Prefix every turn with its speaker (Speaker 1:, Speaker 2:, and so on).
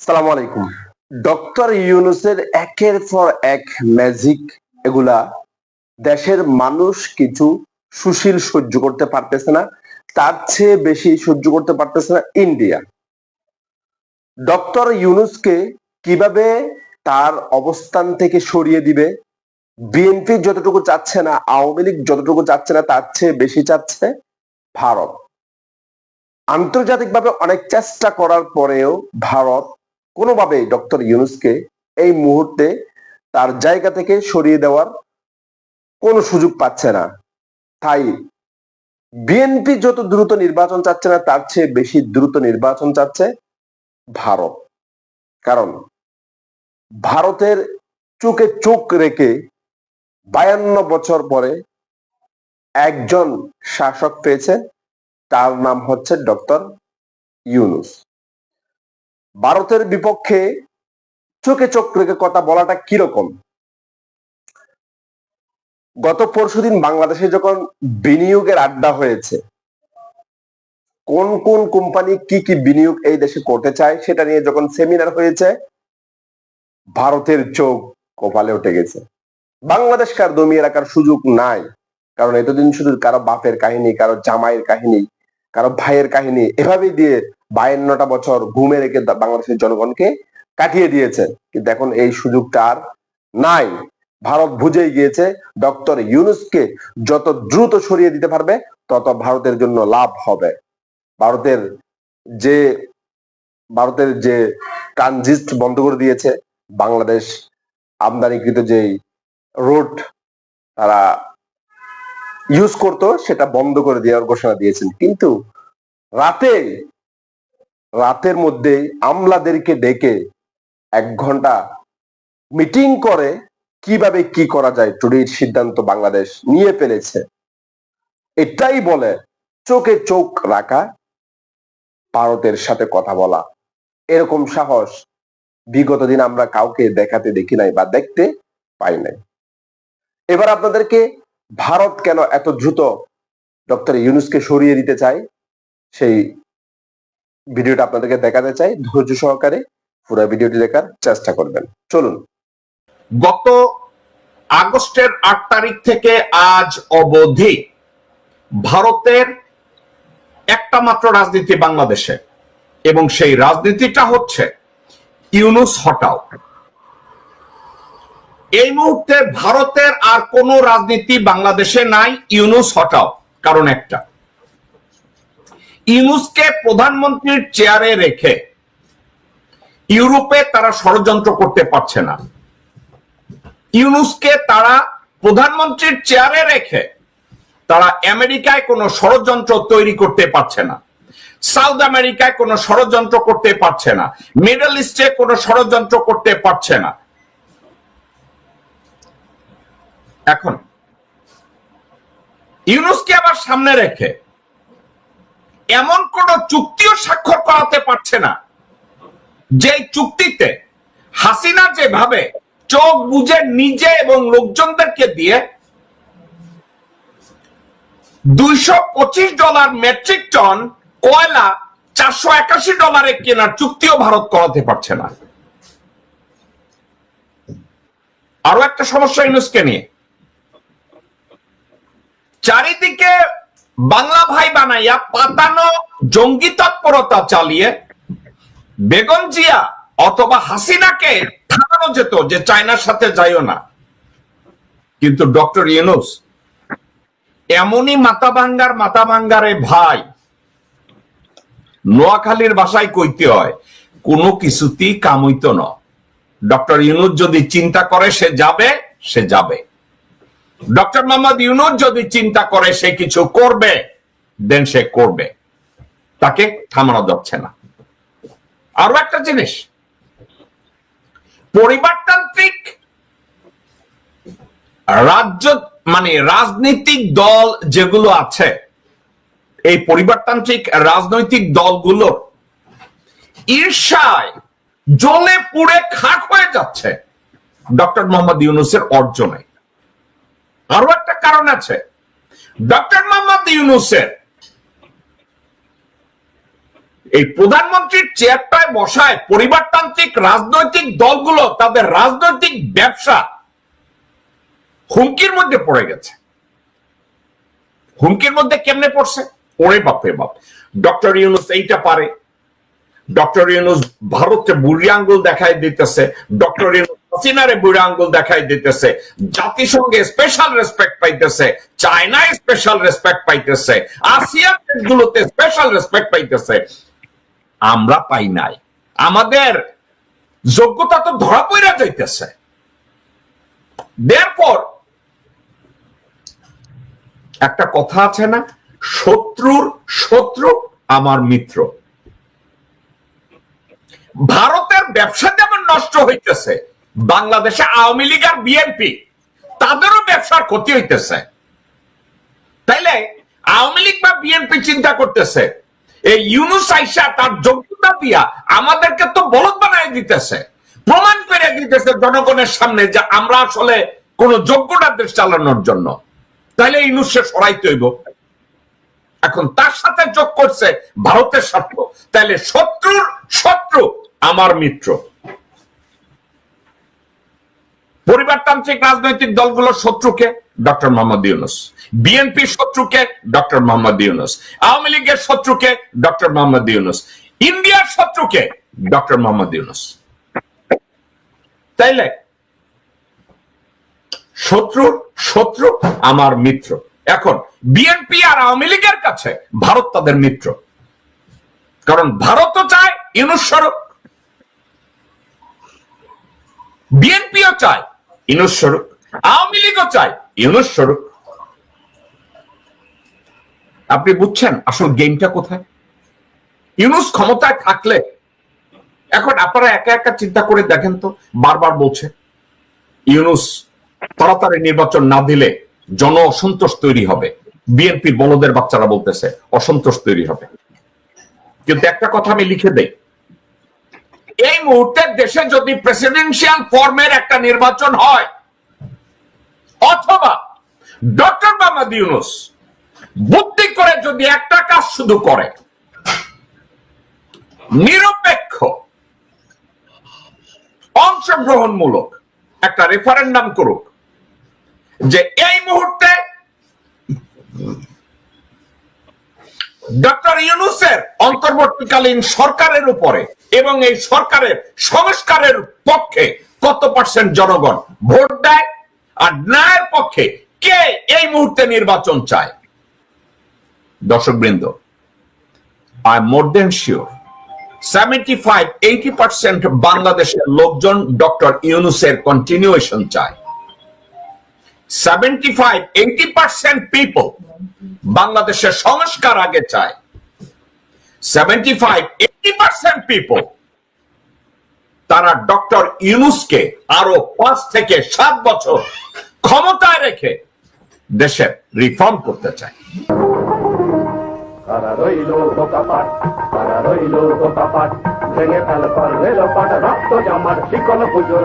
Speaker 1: সালাম আলাইকুম। ডক্টর ইউনুসের একের পর এক ম্যাজিক এগুলা দেশের মানুষ কিছু সুশীল সহ্য করতে পারতেছে না, তার চেয়ে বেশি সহ্য করতে পারতেছে না ইন্ডিয়া। ডক্টর ইউনুসকে কীভাবে তার অবস্থান থেকে সরিয়ে দিবে? বিএনপি যতটুকু চাচ্ছে না, আওয়ামী লীগ যতটুকু চাচ্ছে না, তার চেয়ে বেশি চাচ্ছে ভারত। আন্তর্জাতিকভাবে অনেক চেষ্টা করার পরেও ভারত কোনোভাবেই ডক্টর ইউনুসকে এই মুহূর্তে তার জায়গা থেকে সরিয়ে দেওয়ার কোনো সুযোগ পাচ্ছে না। তাই বিএনপি যত দ্রুত নির্বাচন চাচ্ছে না, তার চেয়ে বেশি দ্রুত নির্বাচন চাচ্ছে ভারত। কারণ ভারতের চোখে চোখ রেখে বায়ান্ন বছর পরে একজন শাসক পেয়েছে, তার নাম হচ্ছে ডক্টর ইউনুস। ভারতের বিপক্ষে চোখে চোখ রেখে কথা বলাটা কীরকম? গত পরশুদিন বাংলাদেশে যখন বিনিয়োগের আড্ডা হয়েছে, কোন কোন কোম্পানি কি কি বিনিয়োগ এই দেশে করতে চায় সেটা নিয়ে যখন সেমিনার হয়েছে, ভারতের চোখ কপালে উঠে গেছে। বাংলাদেশ কার দমিয়ে রাখার সুযোগ নাই, কারণ এতদিন শুধু কারও বাপের কাহিনী, কারও জামাইয়ের কাহিনী, কারও ভাইয়ের কাহিনী, এভাবেই দিয়ে বায়ান্নটা বছর ঘুমে রেখে বাংলাদেশের জনগণকে কাটিয়ে দিয়েছে। কিন্তু এখন এই সুযোগটা আর নাই। ভারত বুঝেই গিয়েছে, ডক্টর ইউনুসকে যত দ্রুত সরিয়ে দিতে পারবে, তত ভারতের জন্য লাভ হবে। ভারতের যে ভারতের যে ট্রানজিট বন্ধ করে দিয়েছে, বাংলাদেশ আমদানিকৃত যেই রোড তারা ইউজ করতো, সেটা বন্ধ করে দেওয়ার ঘোষণা দিয়েছেন। কিন্তু রাতে রাতের মধ্যে আমলাদেরকে ডেকে এক ঘণ্টা মিটিং করে কীভাবে কি করা যায় টুরির সিদ্ধান্ত বাংলাদেশ নিয়ে ফেলেছে। এটাই বলে চোখে চোখ রাখা, ভারতের সাথে কথা বলা। এরকম সাহস বিগত দিন আমরা কাউকে দেখাতে দেখি নাই বা দেখতে পাই নাই। এবার আপনাদেরকে ভারত কেন এত দ্রুত ডক্টর ইউনুসকে সরিয়ে দিতে চায়, সেই ভিডিওটা আপনাদেরকে দেখাতে চাই। ধৈর্য সহকারে পুরো ভিডিওটি দেখার চেষ্টা করবেন। চলুন।
Speaker 2: গত আগস্টের আট তারিখ থেকে আজ অবধি ভারতের একটা মাত্র রাজনীতি বাংলাদেশে এবং সেই রাজনীতিটা হচ্ছে ইউনুস হটাও। এই মুহূর্তে ভারতের আর কোনো রাজনীতি বাংলাদেশে নাই, ইউনুস হটাও, কারণ একটা। ইউনুসকে প্রধানমন্ত্রীর চেয়ারে রেখে ইউরোপে তারা ষড়যন্ত্র করতে পারছে না। ইউনুসকে তারা প্রধানমন্ত্রীর চেয়ারে রেখে তারা আমেরিকায় কোনো ষড়যন্ত্র তৈরি করতে পারছে না। সাউথ আমেরিকায় কোনো ষড়যন্ত্র করতে পারছে না। মিডল ইস্টে কোনো ষড়যন্ত্র করতে পারছে না। এখন ইউনুসকে আবার সামনে রেখে এমন কোন চুক্তিও স্বাক্ষর করাতে পারছে না। যে চুক্তিতে হাসিনা যেভাবে চোখ বুঝে নিজে এবং লোকজনদেরকে দিয়ে দুইশো পঁচিশ ডলার মেট্রিক টন কয়লা চারশো একাশি ডলারে কেনার চুক্তিও ভারত করাতে পারছে না। আরও একটা সমস্যা ইউনুসকে নিয়ে। চারিদিকে বাংলা ভাই বানাইয়া পাতানো জঙ্গি তৎপরতা চালিয়ে বেগম জিয়া অথবা হাসিনাকে থামানো যেত যে চায়নার সাথে যাইও না। কিন্তু ডক্টর ইউনুস, এমনই মাথা ভাঙ্গার মাথা ভাঙ্গারে ভাই, নোয়াখালীর বাসায় কইতে হয়, কোনো কিছুতেই কামইত ন। ডক্টর ইউনুস যদি চিন্তা করে সে যাবে সে যাবে। ডক্টর মোহাম্মদ ইউনুস যদি চিন্তা করে সে কিছু করবে দেন সে করবে। তাকে থামানো যাচ্ছে না। আরও একটা জিনিস। পরিবারতান্ত্রিক রাজ্য মানে রাজনৈতিক দল যেগুলো আছে, এই পরিবারতান্ত্রিক রাজনৈতিক দলগুলো ঈর্ষায় জ্বলে পুড়ে খাক হয়ে যাচ্ছে। ডক্টর মোহাম্মদ ইউনুসের অর্জনে। আরও একটা কারণ আছে। ডক্টর মোহাম্মদ ইউনুসের এই প্রধানমন্ত্রীর চেয়ারটায় বসায় পরিবারতান্ত্রিক রাজনৈতিক দলগুলো, তাদের রাজনৈতিক ব্যবসা হুমকির মধ্যে পড়ে গেছে। হুমকির মধ্যে কেমনে পড়ছে? ওরে বাপরে বাপ। ডক্টর ইউনুস এইটা পারে। ডক্টর ইউনুস ভারতকে বুড়ি আঙ্গুল দেখাই দিতেছে। ডক্টর ইউনুস হাসিনারে বুড়ি আঙ্গুল দেখাই দিতেছে। জাতিসংঘে স্পেশাল রেসপেক্ট পাইতেছে। চায়নায় স্পেশাল রেসপেক্ট পাইতেছে। আসিয়ান দেশগুলোতে স্পেশাল রেসপেক্ট পাইতেছে। আমরা পাই নাই। আমাদের যোগ্যতা তো ধরা পড়া যাইতেছে। দেরপর একটা কথা আছে না, শত্রুর শত্রু আমার মিত্র। ভারতের ব্যবসা যেমন নষ্ট হইতেছে বাংলাদেশে আওয়ামী লীগ আর বিএনপি, তাদেরও ব্যবসার ক্ষতি হইতেছে। তাইলে আওয়ামী লীগ বা বিএনপি চিন্তা করতেছে, এই ইউনুস আইসা তার যোগ্যতা দিয়া আমাদেরকে তো বলদ বানায় দিতেছে। প্রমাণ করে দিতেছে জনগণের সামনে যে আমরা আসলে কোন যোগ্যতা দেশ চালানোর জন্য। তাইলে ইউনুসে সরাইতে হইব। এখন তার সাথে যোগ করছে ভারতের স্বার্থ। তাইলে শত্রুর শত্রু আমার মিত্র। পরিবারতান্ত্রিক রাজনৈতিক দলগুলোর শত্রুকে ডক্টর মোহাম্মদ ইউনুস। বিএনপি শত্রুকে ডক্টর মোহাম্মদ ইউনুস। আওয়ামী লীগের শত্রুকে ডক্টর মোহাম্মদ ইউনুস। ইন্ডিয়ার শত্রুকে ডক্টর মোহাম্মদ ইউনুস। তাইলে শত্রুর শত্রু আমার মিত্র। এখন, বিএনপি আর আওয়ামী লীগের কাছে ভারত তাদের মিত্র। কারণ ভারতও চায় ইউনুস স্বরূপ। বিএনপিও চায় ইউনুস স্বরূপ আওয়ামী লীগও চায়। ইউনুস স্বরূপ। আপনি বুঝছেন আসল গেমটা কোথায়? ইউনুস ক্ষমতায় থাকলে এখন আপনারা একা একা চিন্তা করে দেখেন তো বারবার বলছে ইউনুস তাড়াতাড়ি নির্বাচন না দিলে জন অসন্তোষ তৈরি হবে। বিএনপির বলদের বাচ্চারা বলতেছে অসন্তোষ তৈরি হবে। কিন্তু একটা কথা আমি লিখে দেই এই মুহূর্তে দেশে যদি প্রেসিডেন্সিয়াল ফর্মের একটা নির্বাচন হয়, অথবা ডক্টর মোহাম্মদ ইউনুস বুদ্ধি করে যদি একটা কাজ শুধু করে, নিরপেক্ষ, অংশগ্রহণমূলক একটা রেফারেন্ডাম করুক, যে এই মুহূর্তে ডক্টর ইউনুসের অন্তর্বর্তীকালীন সরকারের উপরে এবং এই সরকারের সংস্কারের পক্ষে কত পার্সেন্ট জনগণ ভোট দেয় আর ন্যায়ের পক্ষে কে এই মুহূর্তে নির্বাচন চায়? দর্শক বৃন্দ I more than sure seventy five eighty percent বাংলাদেশের লোকজন ডক্টর ইউনুসের কন্টিনিউয়েশন চায়। Seventy five eighty percent people বাংলাদেশের সংস্কার আগে চায়। Seventy five eighty percent people তারা ডক্টর ইউনুসকে আরও পাঁচ থেকে সাত বছর ক্ষমতায় রেখে দেশের রিফর্ম করতে চায়।
Speaker 3: রক্ত জামার শিকল পুজোর